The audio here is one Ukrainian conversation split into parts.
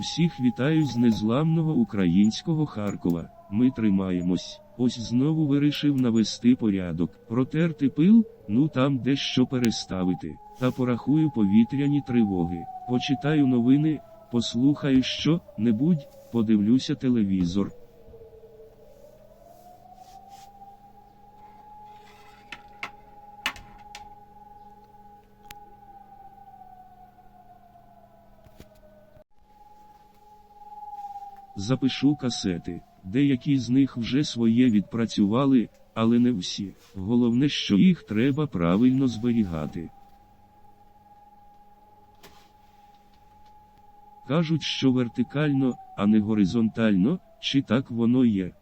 Усіх вітаю з незламного українського Харкова. Ми тримаємось. Ось знову вирішив навести порядок. Протерти пил, ну там дещо переставити. Та порахую повітряні тривоги. Почитаю новини, послухаю що небудь, подивлюся телевізор. Запишу касети. Деякі з них вже своє відпрацювали, але не всі. Головне, що їх треба правильно зберігати. Кажуть, що вертикально, а не горизонтально, чи так воно є.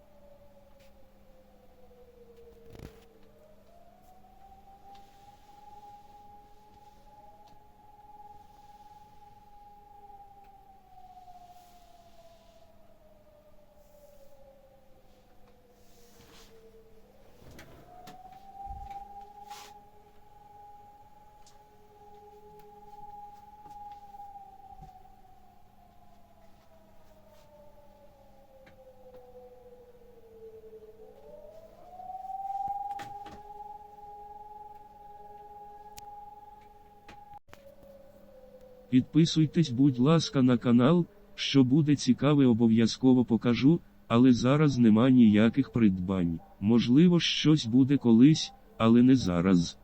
Підписуйтесь, будь ласка, на канал, що буде цікаве, обов'язково покажу, але зараз нема ніяких придбань. Можливо, щось буде колись, але не зараз.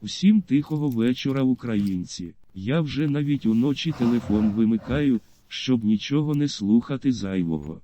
Усім тихого вечора, українці. Я вже навіть уночі телефон вимикаю, щоб нічого не слухати зайвого.